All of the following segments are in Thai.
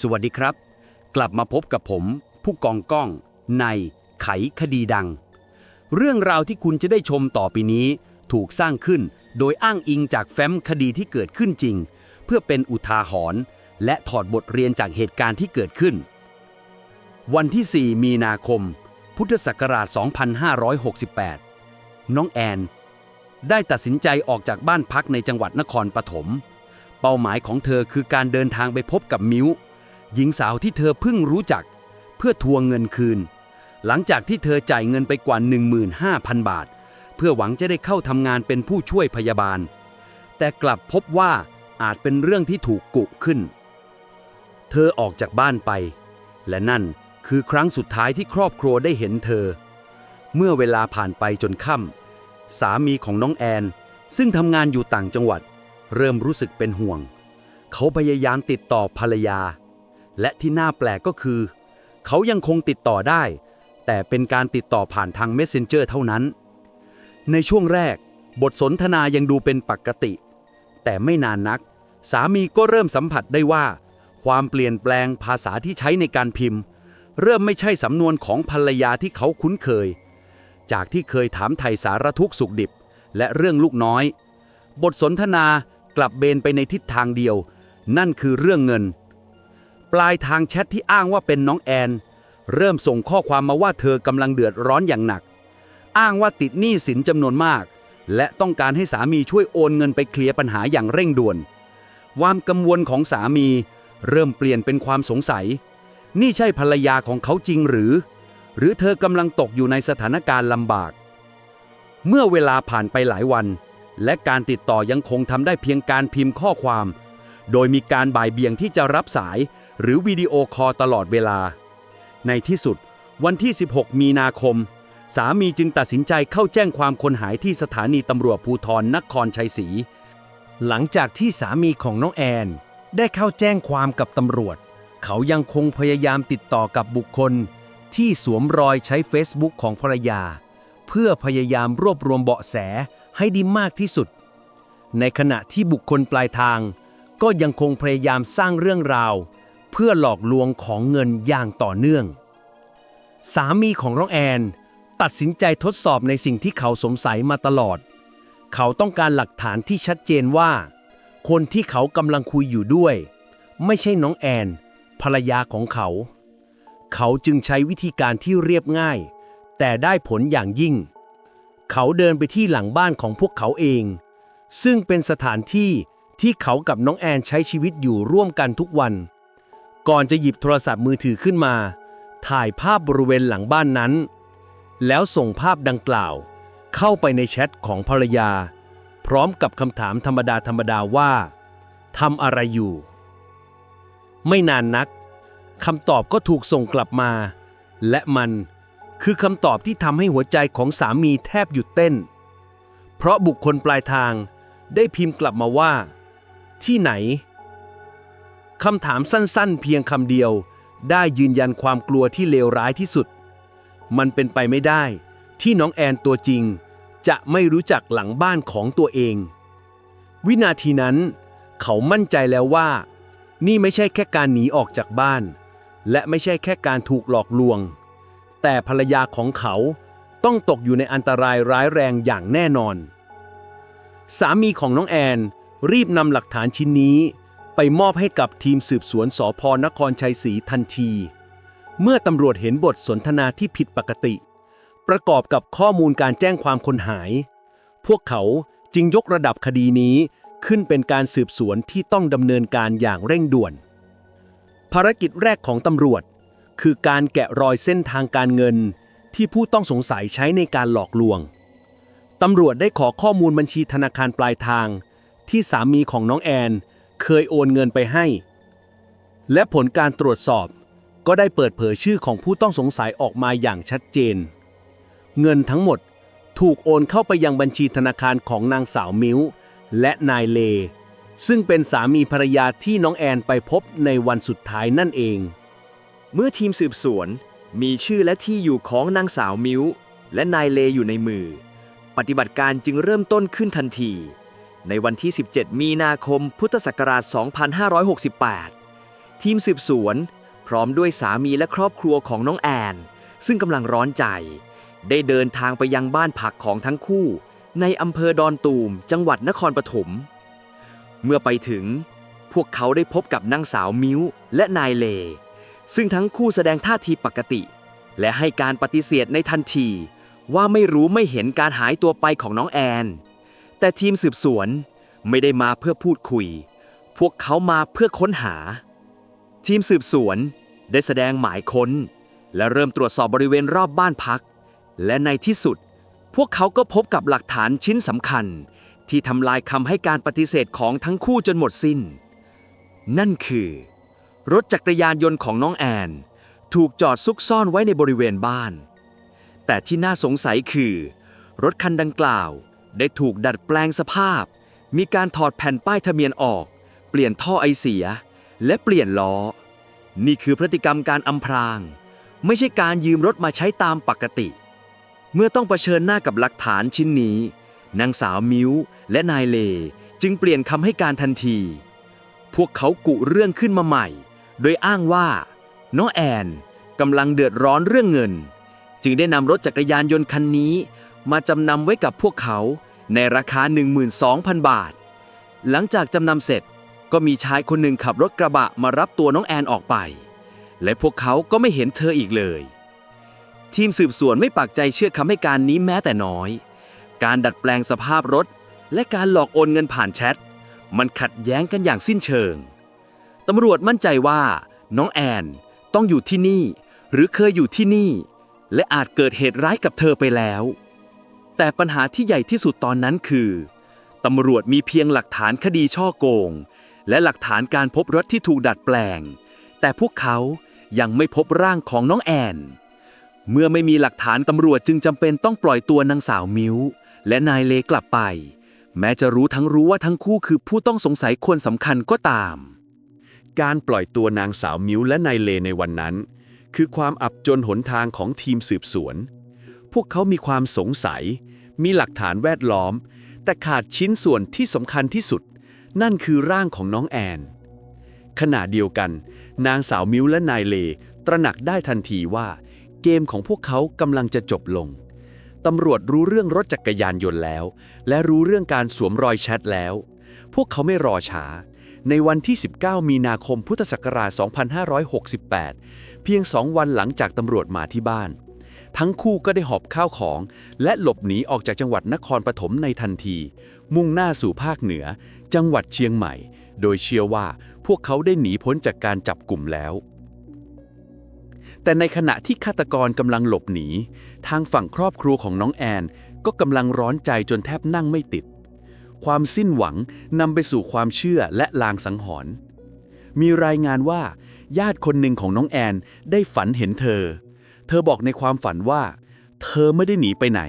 สวัสดีครับ กลับมาพบกับผม ผู้กองก้อง ในไขคดีดัง เรื่องราวที่คุณจะได้ชมต่อไปนี้ ถูกสร้างขึ้นโดยอ้างอิงจากแฟ้มคดีที่เกิดขึ้นจริง เพื่อเป็นอุทาหรณ์และถอดบทเรียนจากเหตุการณ์ที่เกิดขึ้น วันที่ 4 มีนาคม พุทธศักราช 2568 น้องแอน ได้ตัดสินใจออกจากบ้านพักในจังหวัดนครปฐมเป้าหมายของเธอคือการเดินทางไปพบกับมิ้ว หญิงสาวที่เธอเพิ่งรู้จัก เพื่อทวงเงินคืน หลังจากที่เธอจ่ายเงินไปกว่า 15,000 บาท เพื่อหวังจะได้เข้าทำงานเป็นผู้ช่วยพยาบาล แต่กลับพบว่าอาจเป็นเรื่องที่ถูกกุขึ้น เธอออกจากบ้านไป และนั่นคือครั้งสุดท้ายที่ครอบครัวได้เห็นเธอ เมื่อเวลาผ่านไปจนค่ำสามีของน้องแอน ซึ่งทำงานอยู่ต่างจังหวัด เริ่มรู้สึกเป็นห่วง เขาพยายามติดต่อภรรยา และที่น่าแปลกก็คือ เขายังคงติดต่อได้ แต่เป็นการติดต่อผ่านทาง Messenger เท่านั้น ในช่วงแรก บทสนทนายังดูเป็นปกติ แต่ไม่นานนัก สามีก็เริ่มสัมผัสได้ว่า ความเปลี่ยนแปลงภาษาที่ใช้ในการพิมพ์ เริ่มไม่ใช่สำนวนของภรรยาที่เขาคุ้นเคย จากที่เคยถามไถ่สารทุกสุขดิบ และเรื่องลูกน้อย บทสนทนากลับเบนไปในทิศทางเดียว นั่นคือเรื่องเงิน ปลายทางแชทที่อ้างว่าเป็นน้องแอน เริ่มส่งข้อความมาว่าเธอกำลังเดือดร้อนอย่างหนัก อ้างว่าติดหนี้สินจำนวนมาก และต้องการให้สามีช่วยโอนเงินไปเคลียร์ปัญหาอย่างเร่งด่วน ความกังวลของสามี เริ่มเปลี่ยนเป็นความสงสัย นี่ใช่ภรรยาของเขาจริงหรือ หรือเธอกำลังตกอยู่ในสถานการณ์ลำบาก เมื่อเวลาผ่านไปหลายวัน และการติดต่อยังคงทำได้เพียงการพิมพ์ข้อความ โดยมีการบ่ายเบี่ยงที่จะรับสาย หรือวิดีโอคอลตลอดเวลา ในที่สุด วันที่ 16 มีนาคม สามีจึงตัดสินใจเข้าแจ้งความคนหายที่สถานีตำรวจภูธรนครชัยศรีหลังจากที่สามีของน้องแอน ได้เข้าแจ้งความกับตำรวจ เขายังคงพยายามติดต่อกับบุคคล ที่สวมรอยใช้ Facebook ของภรรยา เพื่อพยายามรวบรวมเบาะแสให้ด้มากที่สุด ในขณะที่บุคคลปลายทาง ก็ยังคงพยายามสร้างเรื่องราว เพื่อหลอกลวงของเงินอย่างต่อเนื่อง สามีของน้องแอน ตัดสินใจทดสอบในสิ่งที่เขาสงสัยมาตลอด เขาต้องการหลักฐานที่ชัดเจนว่า คนที่เขากำลังคุยอยู่ด้วย ไม่ใช่น้องแอน ภรรยาของเขา เขาจึงใช้วิธีการที่เรียบง่าย แต่ได้ผลอย่างยิ่ง เขาเดินไปที่หลังบ้านของพวกเขาเอง ซึ่งเป็นสถานที่ที่เขากับน้องแอนใช้ชีวิตอยู่ร่วมกันทุกวัน ก่อนจะหยิบโทรศัพท์มือถือขึ้นมา ถ่ายภาพบริเวณหลังบ้านนั้น แล้วส่งภาพดังกล่าว เข้าไปในแชทของภรรยา พร้อมกับคำถามธรรมดาธรรมดาว่าทำอะไรอยู่ ไม่นานนักคำตอบก็ถูกส่งกลับมา และมันคือคำตอบที่ทำให้หัวใจของสามีแทบหยุดเต้น เพราะบุคคลปลายทางได้พิมพ์กลับมาว่า ที่ไหน คำถามสั้นๆ เพียงคำเดียว ได้ยืนยันความกลัวที่เลวร้ายที่สุด มันเป็นไปไม่ได้ ที่น้องแอนตัวจริง จะไม่รู้จักหลังบ้านของตัวเอง วินาทีนั้น เขามั่นใจแล้วว่า นี่ไม่ใช่แค่การหนีออกจากบ้าน และไม่ใช่แค่การถูกหลอกลวง แต่ภรรยาของเขาต้องตกอยู่ในอันตรายร้ายแรงอย่างแน่นอน สามีของน้องแอนรีบนำหลักฐานชิ้นนี้ ไปมอบให้กับทีมสืบสวนสพนครชัยศรีทันที เมื่อตำรวจเห็นบทสนทนาที่ผิดปกติ ประกอบกับข้อมูลการแจ้งความคนหาย พวกเขาจึงยกระดับคดีนี้ขึ้นเป็นการสืบสวนที่ต้องดำเนินการอย่างเร่งด่วน ภารกิจแรกของตำรวจ คือการแกะรอยเส้นทางการเงิน ที่ผู้ต้องสงสัยใช้ในการหลอกลวงตำรวจได้ขอข้อมูลบัญชีธนาคารปลายทาง ที่สามีของน้องแอน เคยโอนเงินไปให้ และผลการตรวจสอบก็ได้เปิดเผยชื่อของผู้ต้องสงสัยออกมาอย่างชัดเจน เงินทั้งหมดถูกโอนเข้าไปยังบัญชีธนาคารของนางสาวมิ้ว และนายเล ซึ่งเป็นสามีภรรยาที่น้องแอนไปพบในวันสุดท้ายนั่นเอง เมื่อทีมสืบสวนมีชื่อและที่อยู่ของนางสาวมิ้ว และนายเลอยู่ในมือ ปฏิบัติการจึงเริ่มต้นขึ้นทันที ในวันที่ 17 มีนาคม พุทธศักราช 2568 ทีมสืบสวน พร้อมด้วยสามีและครอบครัวของน้องแอน ซึ่งกำลังร้อนใจ ได้เดินทางไปยังบ้านพักของทั้งคู่ ในอำเภอดอนตูม จังหวัดนครปฐม เมื่อไปถึง พวกเขาได้พบกับนางสาวมิ้วและนายเล ซึ่งทั้งคู่แสดงท่าทีปกติ และให้การปฏิเสธในทันที ว่าไม่รู้ไม่เห็นการหายตัวไปของน้องแอน แต่ทีมสืบสวนไม่ได้มาเพื่อพูดคุย พวกเขามาเพื่อค้นหา ทีมสืบสวนได้แสดงหมายค้น และเริ่มตรวจสอบบริเวณรอบบ้านพัก และในที่สุด พวกเขาก็พบกับหลักฐานชิ้นสำคัญ ที่ทำลายคำให้การปฏิเสธของทั้งคู่จนหมดสิ้น นั่นคือ รถจักรยานยนต์ของน้องแอน ถูกจอดซุกซ่อนไว้ในบริเวณบ้าน แต่ที่น่าสงสัยคือ รถคันดังกล่าว ได้ถูกดัดแปลงสภาพ มีการถอดแผ่นป้ายทะเบียนออก เปลี่ยนท่อไอเสีย และเปลี่ยนล้อ นี่คือพฤติกรรมการอำพราง ไม่ใช่การยืมรถมาใช้ตามปกติ เมื่อต้องเผชิญหน้ากับหลักฐานชิ้นนี้ นางสาวมิ้วและนายเลจึงเปลี่ยนคำให้การทันที พวกเขากุเรื่องขึ้นมาใหม่ โดยอ้างว่า น้องแอนกำลังเดือดร้อนเรื่องเงิน จึงได้นำรถจักรยานยนต์คันนี้ มาจำนำไว้กับพวกเขาในราคา 12,000 บาท หลังจากจำนำเสร็จก็มีชายคนหนึ่งขับรถกระบะมารับตัวน้องแอนออกไป และพวกเขาก็ไม่เห็นเธออีกเลย ทีมสืบสวนไม่ปักใจเชื่อคำให้การนี้แม้แต่น้อย การดัดแปลงสภาพรถ และการหลอกโอนเงินผ่านแชท มันขัดแย้งกันอย่างสิ้นเชิงตำรวจมั่นใจว่า น้องแอนต้องอยู่ที่นี่ หรือเคยอยู่ที่นี่ และอาจเกิดเหตุร้ายกับเธอไปแล้ว แต่ปัญหาที่ใหญ่ที่สุดตอนนั้นคือตำรวจมีเพียงหลักฐานคดีช่อโกง และหลักฐานการพบรถที่ถูกดัดแปลง แต่พวกเขายังไม่พบร่างของน้องแอน เมื่อไม่มีหลักฐานตำรวจจึงจำเป็นต้องปล่อยตัวนางสาวมิวและนายเลกลับไป แม้จะรู้ทั้งรู้ว่าทั้งคู่คือผู้ต้องสงสัยคนสำคัญก็ตาม การปล่อยตัวนางสาวมิ้วและนายเลในวันนั้น คือความอับจนหนทางของทีมสืบสวน พวกเขามีความสงสัย มีหลักฐานแวดล้อม แต่ขาดชิ้นส่วนที่สำคัญที่สุด นั่นคือร่างของน้องแอน ขณะเดียวกัน นางสาวมิวและนายเล ตระหนักได้ทันทีว่า เกมของพวกเขากำลังจะจบลงตำรวจรู้เรื่องรถจักรยานยนต์แล้ว และรู้เรื่องการสวมรอยแชทแล้ว พวกเขาไม่รอช้า ในวันที่ 19 มีนาคมพุทธศักราช 2568 เพียงสองวันหลังจากตำรวจมาที่บ้าน ทั้งคู่ก็ได้หอบข้าวของ และหลบหนีออกจากจังหวัดนครปฐมในทันที มุ่งหน้าสู่ภาคเหนือ จังหวัดเชียงใหม่ โดยเชื่อว่าพวกเขาได้หนีพ้นจากการจับกลุ่มแล้ว แต่ในขณะที่ฆาตกรกำลังหลบหนี ทางฝั่งครอบครัวของน้องแอน ก็กำลังร้อนใจจนแทบนั่งไม่ติด ความสิ้นหวังนำไปสู่ความเชื่อและลางสังหรณ์มีรายงานว่า ญาติคนหนึ่งของน้องแอนได้ฝันเห็นเธอ เธอบอกในความฝันว่า เธอไม่ได้หนีไปไหน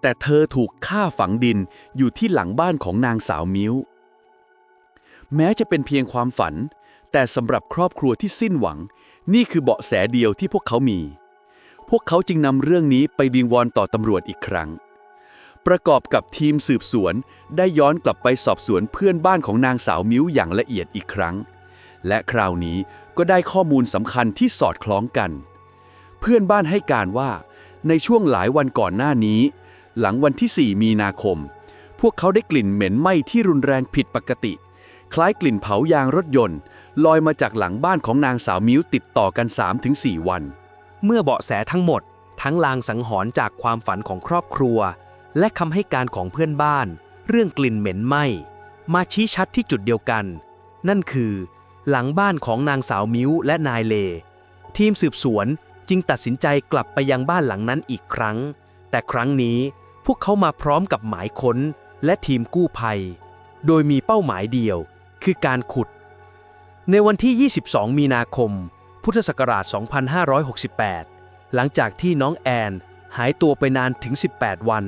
แต่เธอถูกฆ่าฝังดินอยู่ที่หลังบ้านของนางสาวมิ้ว แม้จะเป็นเพียงความฝัน แต่สำหรับครอบครัวที่สิ้นหวัง นี่คือเบาะแสเดียวที่พวกเขามี พวกเขาจึงนำเรื่องนี้ไปวิงวอนต่อตำรวจอีกครั้ง ประกอบกับทีมสืบสวนได้ย้อนกลับไปสอบสวนเพื่อนบ้านของนางสาวมิ้วอย่างละเอียดอีกครั้ง และคราวนี้ก็ได้ข้อมูลสำคัญที่สอดคล้องกัน พื่อนบ้านให้การว่า ในช่วงหลายวันก่อนหน้านี้ หลังวันที่ 4 มีนาคม พวกเขาได้กลิ่นเหม็นไหม้ที่รุนแรงผิดปกติ คล้ายกลิ่นเผายางรถยนต์ ลอยมาจากหลังบ้านของนางสาวมิ้วติดต่อกัน 3-4 วัน เมื่อเบาะแสทั้งหมด ทั้งลางสังหรณ์จากความฝันของครอบครัว และคำให้การของเพื่อนบ้าน เรื่องกลิ่นเหม็นไหม้มาชี้ชัดที่จุดเดียวกัน นั่นคือ หลังบ้านของนางสาวมิ้วและนายเล ทีมสืบสวน จึงตัดสินใจกลับไปยังบ้านหลังนั้นอีกครั้ง แต่ครั้งนี้พวกเขามาพร้อมกับหมายค้นและทีมกู้ภัย โดยมีเป้าหมายเดียว คือการขุด ในวันที่ 22 มีนาคม พุทธศักราช 2568 หลังจากที่น้องแอนหายตัวไปนานถึง 18 วัน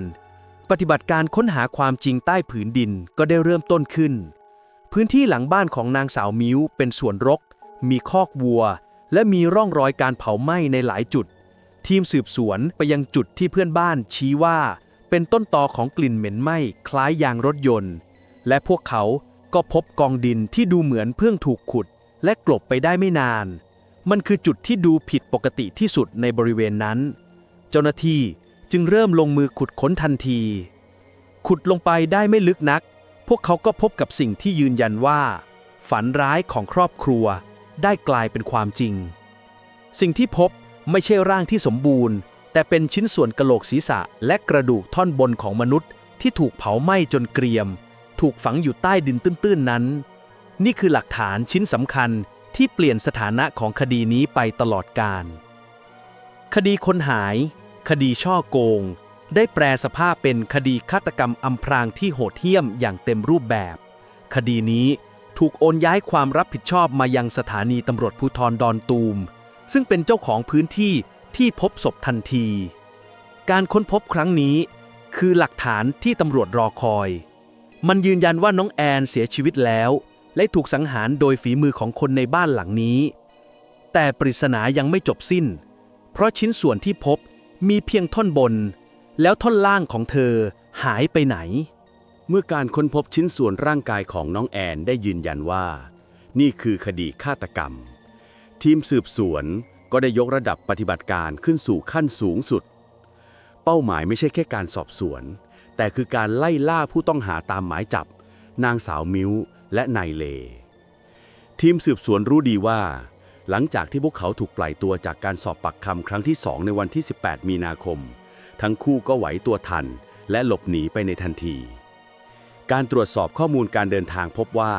ปฏิบัติการค้นหาความจริงใต้ผืนดินก็ได้เริ่มต้นขึ้น พื้นที่หลังบ้านของนางสาวมิ้วเป็นสวนรก มีคอกวัว และมีร่องรอยการเผาไหม้ในหลายจุด ทีมสืบสวนไปยังจุดที่เพื่อนบ้านชี้ว่า เป็นต้นตอของกลิ่นเหม็นไหม้คล้ายยางรถยนต์ และพวกเขาก็พบกองดินที่ดูเหมือนเพิ่งถูกขุด และกลบไปได้ไม่นาน มันคือจุดที่ดูผิดปกติที่สุดในบริเวณนั้น เจ้าหน้าที่จึงเริ่มลงมือขุดค้นทันที ขุดลงไปได้ไม่ลึกนัก พวกเขาก็พบกับสิ่งที่ยืนยันว่า ฝันร้ายของครอบครัว ได้กลายเป็นความจริง สิ่งที่พบไม่ใช่ร่างที่สมบูรณ์ แต่เป็นชิ้นส่วนกระโหลกศีรษะและกระดูกท่อนบนของมนุษย์ ที่ถูกเผาไหม้จนเกรียม ถูกฝังอยู่ใต้ดินตื้นๆนั้น นี่คือหลักฐานชิ้นสำคัญที่เปลี่ยนสถานะของคดีนี้ไปตลอดกาลคดีคนหาย คดีช่อโกง ได้แปลสภาพเป็นคดีฆาตกรรมอำพรางที่โหดเหี้ยมอย่างเต็มรูปแบบ คดีนี้ ถูกโอนย้ายความรับผิดชอบมายังสถานีตำรวจภูธรดอนตูม ซึ่งเป็นเจ้าของพื้นที่ที่พบศพทันที การค้นพบครั้งนี้ คือหลักฐานที่ตำรวจรอคอย มันยืนยันว่าน้องแอนเสียชีวิตแล้ว และถูกสังหารโดยฝีมือของคนในบ้านหลังนี้ แต่ปริศนายังไม่จบสิ้น เพราะชิ้นส่วนที่พบมีเพียงท่อนบน แล้วท่อนล่างของเธอหายไปไหน เมื่อการค้นพบชิ้นส่วนร่างกายของน้องแอนได้ยืนยันว่า นี่คือคดีฆาตกรรม ทีมสืบสวนก็ได้ยกระดับปฏิบัติการขึ้นสู่ขั้นสูงสุด เป้าหมายไม่ใช่แค่การสอบสวน แต่คือการไล่ล่าผู้ต้องหาตามหมายจับ นางสาวมิ้วและนายเล ทีมสืบสวนรู้ดีว่า หลังจากที่พวกเขาถูกปล่อยตัวจากการสอบปากคำครั้งที่สองในวันที่ 18 มีนาคม ทั้งคู่ก็ไหวตัวทันและหลบหนีไปในทันที การตรวจสอบข้อมูลการเดินทางพบว่า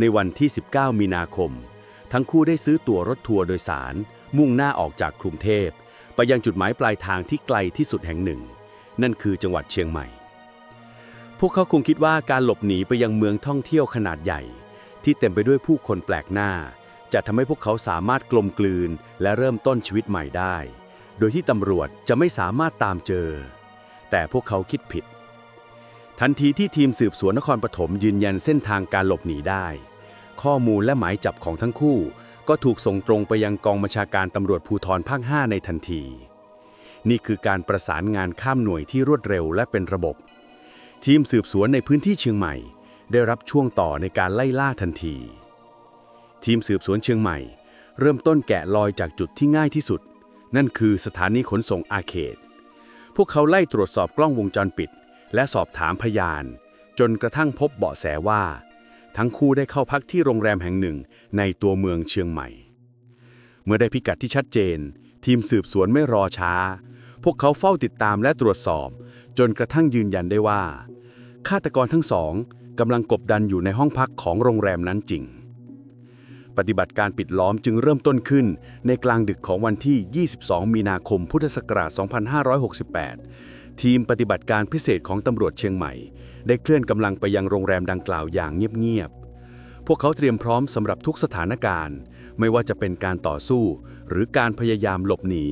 ในวันที่ 19 มีนาคม ทั้งคู่ได้ซื้อตั๋วรถทัวร์โดยสาร มุ่งหน้าออกจากกรุงเทพ ไปยังจุดหมายปลายทางที่ไกลที่สุดแห่งหนึ่ง นั่นคือจังหวัดเชียงใหม่ พวกเขาคงคิดว่าการหลบหนีไปยังเมืองท่องเที่ยวขนาดใหญ่ ที่เต็มไปด้วยผู้คนแปลกหน้า จะทำให้พวกเขาสามารถกลมกลืน และเริ่มต้นชีวิตใหม่ได้ โดยที่ตำรวจจะไม่สามารถตามเจอ แต่พวกเขาคิดผิด ทันทีที่ทีมสืบสวนนครปฐมยืนยันเส้นทางการหลบหนีได้ ข้อมูลและหมายจับของทั้งคู่ ก็ถูกส่งตรงไปยังกองบัญชาการตำรวจภูธรภาค 5 ในทันที นี่คือการประสานงานข้ามหน่วยที่รวดเร็วและเป็นระบบ ทีมสืบสวนในพื้นที่เชียงใหม่ ได้รับช่วงต่อในการไล่ล่าทันที ทีมสืบสวนเชียงใหม่ เริ่มต้นแกะรอยจากจุดที่ง่ายที่สุด นั่นคือสถานีขนส่งอาเขต พวกเขาไล่ตรวจสอบกล้องวงจรปิด และสอบถามพยาน จนกระทั่งพบเบาะแสว่า ทั้งคู่ได้เข้าพักที่โรงแรมแห่งหนึ่งในตัวเมืองเชียงใหม่ เมื่อได้พิกัดที่ชัดเจน ทีมสืบสวนไม่รอช้า พวกเขาเฝ้าติดตามและตรวจสอบ จนกระทั่งยืนยันได้ว่า ฆาตกรทั้งสองกำลังกบดันอยู่ในห้องพักของโรงแรมนั้นจริง ปฏิบัติการปิดล้อมจึงเริ่มต้นขึ้นในกลางดึกของวันที่ 22 มีนาคม พุทธศักราช 2568 ทีมปฏิบัติการพิเศษของตำรวจเชียงใหม่ ได้เคลื่อนกำลังไปยังโรงแรมดังกล่าวอย่างเงียบๆ พวกเขาเตรียมพร้อมสำหรับทุกสถานการณ์ ไม่ว่าจะเป็นการต่อสู้ หรือการพยายามหลบหนี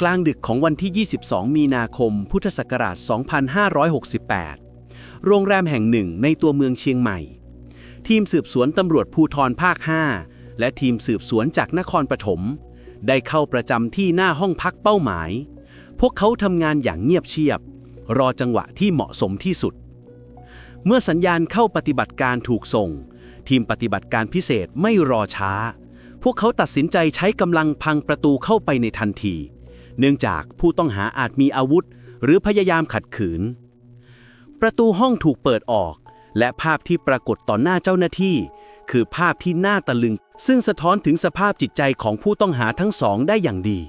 กลางดึกของวันที่ 22 มีนาคม พุทธศักราช 2568 โรงแรมแห่งหนึ่งในตัวเมืองเชียงใหม่ ทีมสืบสวนตำรวจภูธรภาค 5 และทีมสืบสวนจากนครปฐมได้เข้าประจำที่หน้าห้องพักเป้าหมาย พวกเขาทำงานอย่างเงียบเชียบ รอจังหวะที่เหมาะสมที่สุด เมื่อสัญญาณเข้าปฏิบัติการถูกส่ง ทีมปฏิบัติการพิเศษไม่รอช้า พวกเขาตัดสินใจใช้กำลังพังประตูเข้าไปในทันที เนื่องจากผู้ต้องหาอาจมีอาวุธ หรือพยายามขัดขืน ประตูห้องถูกเปิดออก และภาพที่ปรากฏต่อหน้าเจ้าหน้าที่ คือภาพที่น่าตะลึง ซึ่งสะท้อนถึงสภาพจิตใจของผู้ต้องหาทั้งสองได้อย่างดี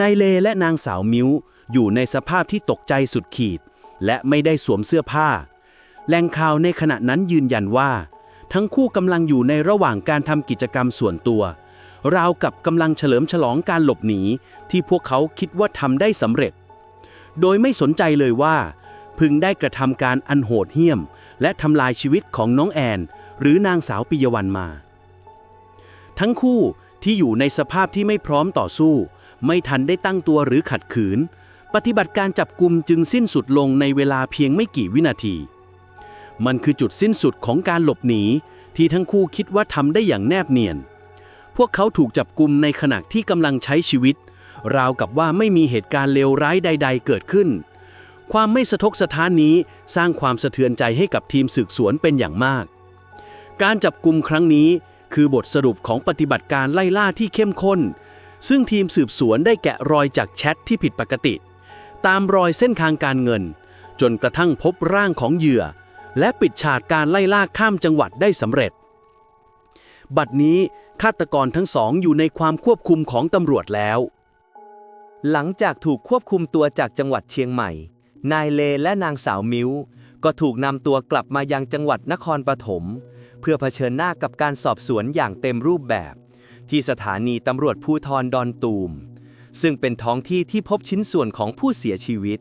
นายเลและนางสาวมิ้ว อยู่ในสภาพที่ตกใจสุดขีด และไม่ได้สวมเสื้อผ้า แหล่งข่าวในขณะนั้นยืนยันว่า ทั้งคู่กำลังอยู่ในระหว่างการทำกิจกรรมส่วนตัว ราวกับกำลังเฉลิมฉลองการหลบหนีที่พวกเขาคิดว่าทำได้สำเร็จ โดยไม่สนใจเลยว่า พึงได้กระทำการอันโหดเหี้ยม และทำลายชีวิตของน้องแอน หรือนางสาวปิยวันมา ทั้งคู่ ที่อยู่ในสภาพที่ไม่พร้อมต่อสู้ ไม่ทันได้ตั้งตัวหรือขัดขืน ปฏิบัติการจับกลุ่มจึงสิ้นสุดลงในเวลาเพียงไม่กี่วินาที มันคือจุดสิ้นสุดของการหลบหนีที่ทั้งคู่คิดว่าทำได้อย่างแนบเนียน พวกเขาถูกจับกลุ่มในขณะที่กำลังใช้ชีวิต ราวกับว่าไม่มีเหตุการณ์เลวร้ายใด ๆ เกิดขึ้น ความไม่สะทกสะท้านนี้สร้างความสะเทือนใจให้กับทีมสืบสวนเป็นอย่างมาก การจับกลุ่มครั้งนี้ คือบทสรุปของปฏิบัติการไล่ล่าที่เข้มข้น ซึ่งทีมสืบสวนได้แกะรอยจากแชทที่ผิดปกติ ตามรอยเส้นทางการเงิน จนกระทั่งพบร่างของเหยื่อ และปิดฉากการไล่ล่าข้ามจังหวัดได้สำเร็จ บัดนี้ฆาตกรทั้งสองอยู่ในความควบคุมของตำรวจแล้ว หลังจากถูกควบคุมตัวจากจังหวัดเชียงใหม่ นายเลและนางสาวมิ้ว ก็ถูกนำตัวกลับมายังจังหวัดนครปฐมเพื่อเผชิญหน้ากับการสอบสวนอย่างเต็มรูปแบบ ที่สถานีตำรวจภูทรดอนตูม ซึ่งเป็นท้องที่ที่พบชิ้นส่วนของผู้เสียชีวิต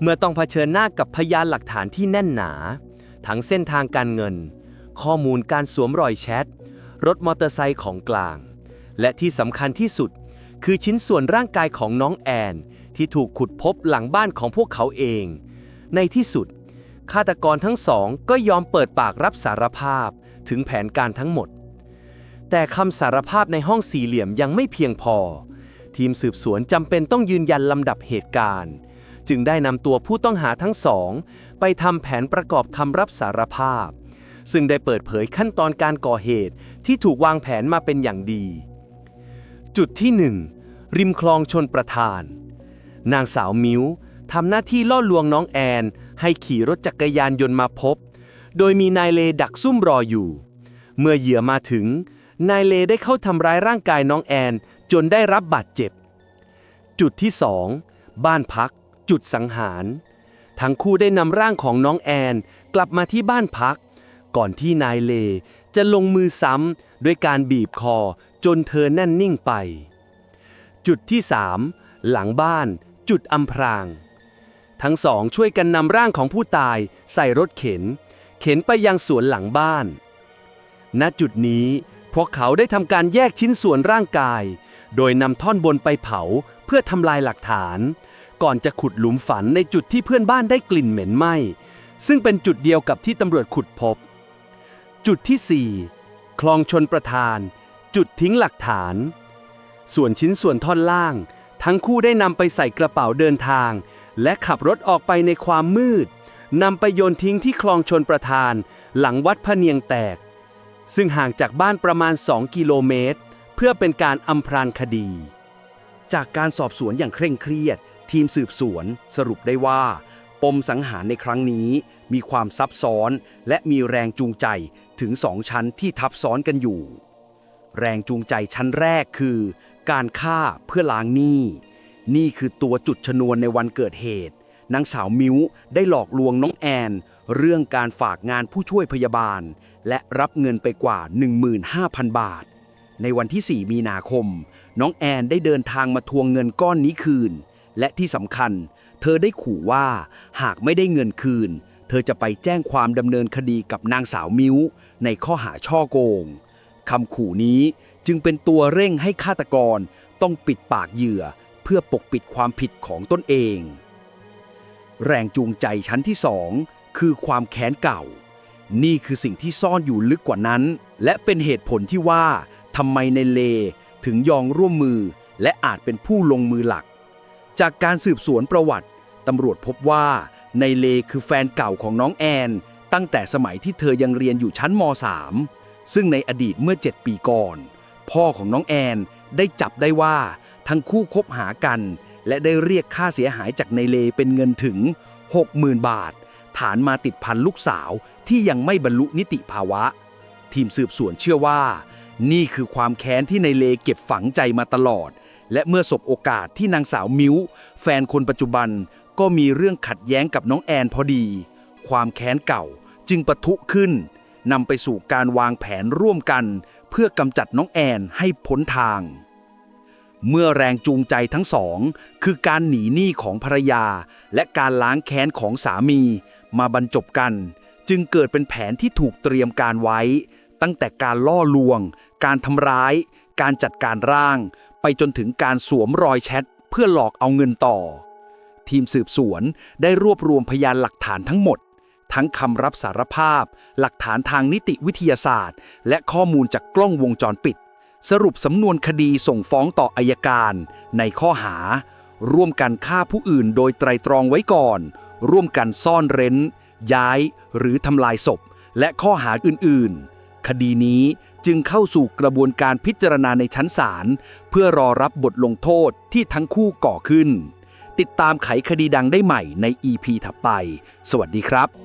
เมื่อต้องเผชิญหน้ากับพยานหลักฐานที่แน่นหนา ทั้งเส้นทางการเงิน ข้อมูลการสวมรอยแชท รถมอเตอร์ไซค์ของกลาง และที่สำคัญที่สุด คือชิ้นส่วนร่างกายของน้องแอนที่ถูกขุดพบหลังบ้านของพวกเขาเอง ในที่สุด ฆาตกรทั้งสองก็ยอมเปิดปากรับสารภาพถึงแผนการทั้งหมด แต่คำสารภาพในห้องสี่เหลี่ยมยังไม่เพียงพอ ทีมสืบสวนจำเป็นต้องยืนยันลำดับเหตุการณ์ จึงได้นำตัวผู้ต้องหาทั้งสอง ไปทำแผนประกอบคำรับสารภาพ ซึ่งได้เปิดเผยขั้นตอนการก่อเหตุที่ถูกวางแผนมาเป็นอย่างดี จุดที่ 1 ริมคลองชนประทาน นางสาวมิ้วทำหน้าที่ล่อลวงน้องแอน ให้ขี่รถจักรยานยนต์มาพบ โดยมีนายเลดักซุ่มรออยู่ เมื่อเหยื่อมาถึง นายเลได้เข้าทำร้ายร่างกายน้องแอน จนได้รับบาดเจ็บ จุดที่2บ้านพัก จุดสังหาร ทั้งคู่ได้นำร่างของน้องแอนกลับมาที่บ้านพัก ก่อนที่นายเลจะลงมือซ้ำด้วยการบีบคอจนเธอแน่นนิ่งไป จุดที่3หลังบ้าน จุดอำพราง ทั้งสองช่วยกันนำร่างของผู้ตายใส่รถเข็น เข็นไปยังสวนหลังบ้าน ณจุดนี้พวกเขาได้ทำการแยกชิ้นส่วนร่างกาย โดยนำท่อนบนไปเผาเพื่อทำลายหลักฐาน ก่อนจะขุดหลุมฝันในจุดที่เพื่อนบ้านได้กลิ่นเหม็นไหม้ซึ่งเป็นจุดเดียวกับที่ตำรวจขุดพบ จุดที่ 4 คลองชนประทาน จุดทิ้งหลักฐาน ส่วนชิ้นส่วนท่อนล่าง ทั้งคู่ได้นำไปใส่กระเป๋าเดินทาง และขับรถออกไปในความมืดนำไปโยนทิ้งที่คลองชนประทาน หลังวัดพะเนียงแตก ซึ่งห่างจากบ้านประมาณ 2 กิโลเมตร เพื่อเป็นการอำพรางคดี จากการสอบสวนอย่างเคร่งเครียด ทีมสืบสวนสรุปได้ว่า ปมสังหารในครั้งนี้ มีความซับซ้อน และมีแรงจูงใจถึงสองชั้นที่ทับซ้อนกันอยู่ แรงจูงใจชั้นแรกคือ การฆ่าเพื่อล้างหนี้ นี่คือตัวจุดชนวนในวันเกิดเหตุ นางสาวมิ้วได้หลอกลวงน้องแอน เรื่องการฝากงานผู้ช่วยพยาบาล และรับเงินไปกว่า 15,000 บาท ในวันที่ 4 มีนาคม น้องแอนได้เดินทางมาทวงเงินก้อนนี้คืน และที่สำคัญ เธอได้ขู่ว่าหากไม่ได้เงินคืน เธอจะไปแจ้งความดำเนินคดีกับนางสาวมิ้วในข้อหาช่อโกงคำขู่นี้จึงเป็นตัวเร่งให้ฆาตกรต้องปิดปากเหยื่อ เพื่อปกปิดความผิดของตนเอง แรงจูงใจชั้นที่สองคือความแค้นเก่า นี่คือสิ่งที่ซ่อนอยู่ลึกกว่านั้น และเป็นเหตุผลที่ว่าทำไมในเลถึงยอมร่วมมือ และอาจเป็นผู้ลงมือหลัก จากการสืบสวนประวัติตำรวจพบว่าในเลคือแฟนเก่าของน้องแอน ตั้งแต่สมัยที่เธอยังเรียนอยู่ชั้นม .3 ซึ่งในอดีตเมื่อ 7 ปีก่อน พ่อของน้องแอนได้จับได้ว่า ทั้งคู่คบหากัน และได้เรียกค่าเสียหายจากในเลเป็นเงินถึง 60,000 บาท ฐานมาติดพันลูกสาวที่ยังไม่บรรลุนิติภาวะ ทีมสืบสวนเชื่อว่า นี่คือความแค้นที่ในเลเก็บฝังใจมาตลอด และเมื่อสบโอกาสที่นางสาวมิ้ว แฟนคนปัจจุบันก็มีเรื่องขัดแย้งกับน้องแอนพอดี ความแค้นเก่าจึงปะทุขึ้นนำไปสู่การวางแผนร่วมกัน เพื่อกำจัดน้องแอนให้พ้นทาง เมื่อแรงจูงใจทั้งสอง คือการหนีหนี้ของภรรยา และการล้างแค้นของสามี มาบรรจบกัน จึงเกิดเป็นแผนที่ถูกเตรียมการไว้ ตั้งแต่การล่อลวง การทำร้าย การจัดการร่าง ไปจนถึงการสวมรอยแชทเพื่อหลอกเอาเงินต่อ ทีมสืบสวนได้รวบรวมพยานหลักฐานทั้งหมด ทั้งคำรับสารภาพ หลักฐานทางนิติวิทยาศาสตร์ และข้อมูลจากกล้องวงจรปิด สรุปสำนวนคดีส่งฟ้องต่ออายการ ในข้อหา ร่วมกันฆ่าผู้อื่นโดยไตรตรองไว้ก่อน ร่วมกันซ่อนเร้น ย้ายหรือทำลายศพ และข้อหาอื่น ๆ คดีนี้จึงเข้าสู่กระบวนการพิจารณาในชั้นศาลเพื่อรอรับบทลงโทษที่ทั้งคู่ก่อขึ้น ติดตามไขคดีดังได้ใหม่ใน EP ถัดไป สวัสดีครับ